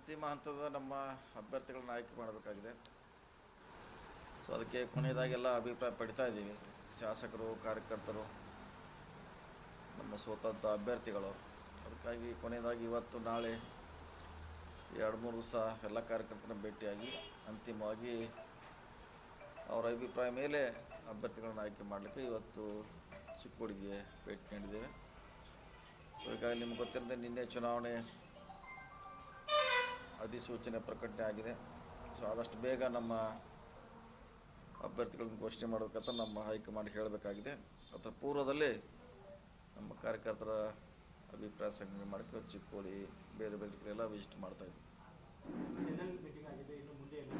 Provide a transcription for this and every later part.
ಅಂತಿಮ ಹಂತದ ನಮ್ಮ ಅಭ್ಯರ್ಥಿಗಳನ್ನ ಆಯ್ಕೆ ಮಾಡಬೇಕಾಗಿದೆ. ಸೊ ಅದಕ್ಕೆ ಕೊನೆಯದಾಗೆಲ್ಲ ಅಭಿಪ್ರಾಯ ಪಡಿತಾ ಇದ್ದೀವಿ. ಶಾಸಕರು, ಕಾರ್ಯಕರ್ತರು, ನಮ್ಮ ಸ್ವತಂತ್ರ ಅಭ್ಯರ್ಥಿಗಳು. ಅದಕ್ಕಾಗಿ ಕೊನೆಯದಾಗಿ ಇವತ್ತು ನಾಳೆ ಎರಡು ಮೂರು ದಿವಸ ಎಲ್ಲ ಕಾರ್ಯಕರ್ತರನ್ನ ಭೇಟಿಯಾಗಿ ಅಂತಿಮವಾಗಿ ಅವರ ಅಭಿಪ್ರಾಯ ಮೇಲೆ ಅಭ್ಯರ್ಥಿಗಳನ್ನ ಆಯ್ಕೆ ಮಾಡಲಿಕ್ಕೆ ಇವತ್ತು ಚಿಕ್ಕೋಡಿಗೆ ಭೇಟಿ ನೀಡಿದ್ದೇವೆ. ಸೊ ಈಗಾಗಲೇ ನಿಮ್ಗೆ ಗೊತ್ತಿರಂತೆ ನಿನ್ನೆ ಚುನಾವಣೆ ಅಧಿಸೂಚನೆ ಪ್ರಕಟಣೆ ಆಗಿದೆ. ಸೊ ಆದಷ್ಟು ಬೇಗ ನಮ್ಮ ಅಭ್ಯರ್ಥಿಗಳನ್ನು ಘೋಷಣೆ ಮಾಡಬೇಕಂತ ನಮ್ಮ ಹೈಕಮಾಂಡ್ ಹೇಳಬೇಕಾಗಿದೆ. ಅದರ ಪೂರ್ವದಲ್ಲಿ ನಮ್ಮ ಕಾರ್ಯಕರ್ತರ ಅಭಿಪ್ರಾಯ ಸಂಗ್ರಹ ಮಾಡ್ಕೊಂಡು ಚಿಕ್ಕೋಳಿ ಬೇರೆ ಬೇರೆ ಕಡೆ ಎಲ್ಲ ವಿಸಿಟ್ ಮಾಡ್ತಾ ಇದ್ದೆ ಜನರಲ್ ಮೀಟಿಂಗ್ ಆಗಿದೆ ಇನ್ನು ಮುಂದೆ ಏನು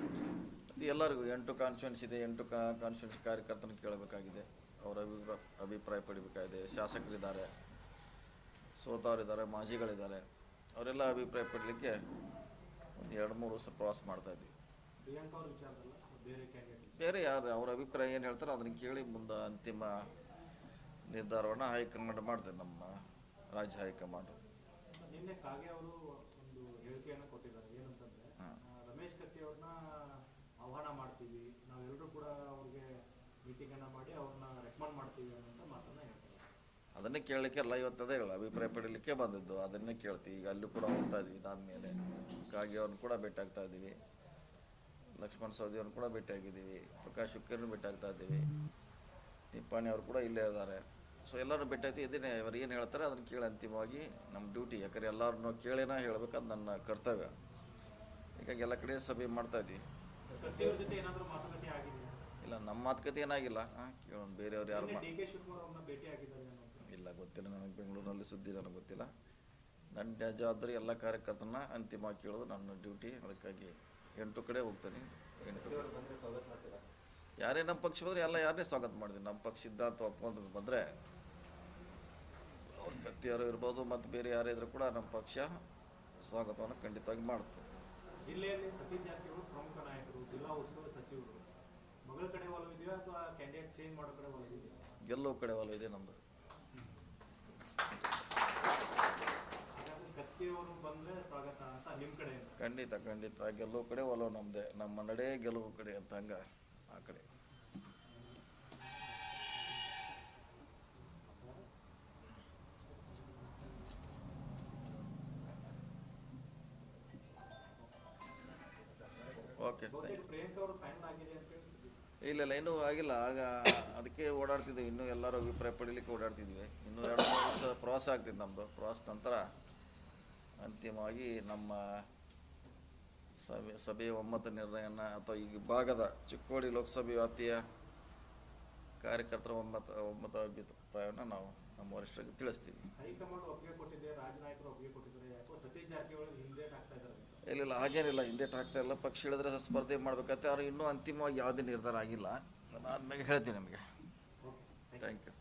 ಅದು ಎಲ್ಲರಿಗೂ ಎಂಟು ಕಾನ್ಸ್ಟಿಟ್ಯೂನ್ಸ್ ಇದೆ ಎಂಟು ಕಾ ಕಾನ್ಸ್ಟಿಟ್ಯೂನ್ಸ್ ಕಾರ್ಯಕರ್ತನ ಕೇಳಬೇಕಾಗಿದೆ. ಅವರ ಅಭಿಪ್ರಾಯ ಅಭಿಪ್ರಾಯ ಪಡಿಬೇಕಾಗಿದೆ. ಶಾಸಕರಿದ್ದಾರೆ ಸೋತವರಿದ್ದಾರೆ ಮಾಜಿಗಳಿದ್ದಾರೆ. ಅವರೆಲ್ಲ ಅಭಿಪ್ರಾಯ ಪಡಲಿಕ್ಕೆ ಎರಡು ಮೂರು ವರ್ಷ ಪ್ರವಾಸ ಮಾಡ್ತಾ ಇದ್ವಿ. ಬೇರೆ ಯಾರು ಅವ್ರ ಅಭಿಪ್ರಾಯ ಏನು ಹೇಳ್ತಾರೆ ಅದನ್ನು ಕೇಳಿ ಮುಂದೆ ಅಂತಿಮ ನಿರ್ಧಾರವನ್ನು ಹೈಕಮಾಂಡ್ ಮಾಡ್ತೇವೆ ನಮ್ಮ ರಾಜ್ಯ ಹೈಕಮಾಂಡ್. ನಿನ್ನೆ ಕಾಗೆ ಅವರು ಒಂದು ಹೇಳಿಕೆಯನ್ನು ಕೊಟ್ಟಿದ್ದಾರೆ. ಏನಂತಂದ್ರೆ ರಮೇಶ್ ಕತ್ತಿ ಅವ್ರನ್ನ ಆಹ್ವಾನ ಮಾಡ್ತೀವಿ. ನಾವೆಲ್ಲರೂ ಕೂಡ ಅವ್ರಿಗೆ ಮೀಟಿಂಗನ್ನು ಮಾಡಿ ಅವ್ರನ್ನ ರೆಕಮೆಂಡ್ ಮಾಡ್ತೀವಿ ಅಂತ ಹೇಳ್ತಾರೆ ಅದನ್ನೇ ಕೇಳಲಿಕ್ಕೆ ಎಲ್ಲ ಇವತ್ತು ಅದೇ ಹೇಳಲ್ಲ ಅಭಿಪ್ರಾಯ ಪಡೀಲಿಕ್ಕೆ ಬಂದಿದ್ದು. ಅದನ್ನೇ ಕೇಳ್ತೀವಿ. ಈಗ ಅಲ್ಲೂ ಕೂಡ ಹೋಗ್ತಾ ಇದ್ವಿ ಇದಾದ್ಮೇಲೆ. ಕಾಗಿ ಅವ್ರನ್ನ ಕೂಡ ಭೇಟಿ ಆಗ್ತಾ ಇದ್ದೀವಿ. ಲಕ್ಷ್ಮಣ್ ಸೌದಿಯವ್ರನ್ನ ಕೂಡ ಭೇಟಿಯಾಗಿದ್ದೀವಿ. ಪ್ರಕಾಶ್ ಹುಕ್ಕರ್ನ ಭೇಟಾಗ್ತಾ ಇದ್ದೀವಿ. ನಿಪ್ಪಾಣಿ ಅವರು ಕೂಡ ಇಲ್ಲೇ ಇದ್ದಾರೆ. ಸೊ ಎಲ್ಲರೂ ಭೇಟಿ ಇದನ್ನೇ ಅವ್ರು ಏನು ಹೇಳ್ತಾರೆ ಅದನ್ನು ಕೇಳಿ ಅಂತಿಮವಾಗಿ ನಮ್ಮ ಡ್ಯೂಟಿ. ಯಾಕಂದ್ರೆ ಎಲ್ಲರನ್ನೂ ಕೇಳಿನ ಹೇಳಬೇಕಂತ ನನ್ನ ಕರ್ತವ್ಯ. ಹೀಗಾಗಿ ಎಲ್ಲ ಕಡೆ ಸಭೆ ಮಾಡ್ತಾ ಇದ್ದೀವಿ ಇಲ್ಲ ನಮ್ಮ ಮಾತುಕತೆ ಏನಾಗಿಲ್ಲ. ಹಾಂ ಕೇಳೋಣ. ಬೇರೆಯವ್ರು ಯಾರು ಭೇಟಿ ಇಲ್ಲ ಗೊತ್ತಿಲ್ಲ ನನಗೆ ಬೆಂಗಳೂರಿನಲ್ಲಿ ಸುದ್ದಿ ನನಗೆ ಗೊತ್ತಿಲ್ಲ. ನನ್ನ ಜವಾಬ್ದಾರಿ ಎಲ್ಲ ಕಾರ್ಯಕರ್ತನ ಅಂತಿಮವಾಗಿ ಕೇಳೋದು ನನ್ನ ಡ್ಯೂಟಿ ಅದಕ್ಕಾಗಿ ಎಂಟು ಕಡೆ ಹೋಗ್ತೀನಿ ಎಂಟು ಯಾರೇ ನಮ್ಮ ಪಕ್ಷ ಬಂದರೆ ಎಲ್ಲ ಯಾರನ್ನೇ ಸ್ವಾಗತ ಮಾಡಿದ್ವಿ ನಮ್ಮ ಪಕ್ಷ ಸಿದ್ಧಾಂತ ಒಪ್ಕೊಂಡು ಬಂದರೆ ಅವ್ರ ಕತ್ತಿಯವರು ಇರ್ಬೋದು ಮತ್ತು ಬೇರೆ ಯಾರೇ ಇದ್ರೂ ಕೂಡ ನಮ್ಮ ಪಕ್ಷ ಸ್ವಾಗತವನ್ನು ಖಂಡಿತವಾಗಿ ಮಾಡುತ್ತೆ. ಜಿಲ್ಲೆಯಲ್ಲಿ ಸತೀಶ್ ಜಾರಕಿಹೊಳಿ ಪ್ರಮುಖ ನಾಯಕರು ಜಿಲ್ಲಾ ಉಸ್ತುವಾರಿ ಸಚಿವರು. ಮಗಳ ಕಡೆ ಒಲವಿದೆಯಾ ಅಥವಾ ಕ್ಯಾಂಡಿಡೇಟ್ ಚೇಂಜ್ ಮಾಡೋ ಕಡೆ ಒಲವಿದೆಯಾ? ಗೆಲ್ಲೋ ಕಡೆ ಒಲವು ಇದೆ ನಮ್ಮದು ಹಾಗಾದ್ರೆ ಕತ್ತಿ ಅವರು ಬಂದ್ರೆ ಸ್ವಾಗತ ಅಂತ ನಿಮ್ ಕಡೆಯಿಂದ ಖಂಡಿತ ಖಂಡಿತ. ಗೆಲ್ಲೋ ಕಡೆ ಒಲವು ನಮ್ಮದೇ ನಮ್ಮ ನಡೆ ಗೆಲುವು ಕಡೆ ಅಂತ ಹಂಗೆ ಆ ಕಡೆ. ಓಕೆ ಇಲ್ಲ ಇಲ್ಲ, ಇನ್ನೂ ಆಗಿಲ್ಲ. ಆಗ ಅದಕ್ಕೆ ಓಡಾಡ್ತಿದ್ವಿ. ಇನ್ನೂ ಎಲ್ಲರೂ ಅಭಿಪ್ರಾಯ ಪಡೀಲಿಕ್ಕೆ ಓಡಾಡ್ತಿದ್ವಿ. ಇನ್ನೂ ಎರಡು ಮೂರು ದಿವಸ ಪ್ರವಾಸ ಆಗ್ತಿತ್ತು ನಮ್ಮದು ಪ್ರವಾಸ ನಂತರ ಅಂತಿಮವಾಗಿ ನಮ್ಮ ಸಭೆ ಸಭೆಯ ಒಮ್ಮತ ನಿರ್ಣಯನ ಅಥವಾ ಈ ಭಾಗದ ಚಿಕ್ಕೋಡಿ ಲೋಕಸಭೆ ವ್ಯಾಪ್ತಿಯ ಕಾರ್ಯಕರ್ತರ ಒಮ್ಮತ ಒಮ್ಮತ ಅಭಿಪ್ರಾಯವನ್ನು ನಾವು ನಮ್ಮ ವರಿಷ್ಠರಿಗೆ ತಿಳಿಸ್ತೀವಿ. ಇಲ್ಲ. ಇಲ್ಲ ಹಾಗೇನಿಲ್ಲ ಹಿಂದೇಟ್ ಆಗ್ತಾ ಇಲ್ಲ. ಪಕ್ಷ ಹೇಳಿದ್ರೆ ಸ್ಪರ್ಧೆ ಮಾಡ್ಬೇಕಂತೆ ಅವ್ರು ಇನ್ನೂ ಅಂತಿಮವಾಗಿ ಯಾವುದೇ ನಿರ್ಧಾರ ಆಗಿಲ್ಲ. ಅದಾದ್ಮೇಲೆ ಹೇಳ್ತೀನಿ ನಿಮಗೆ. Thank you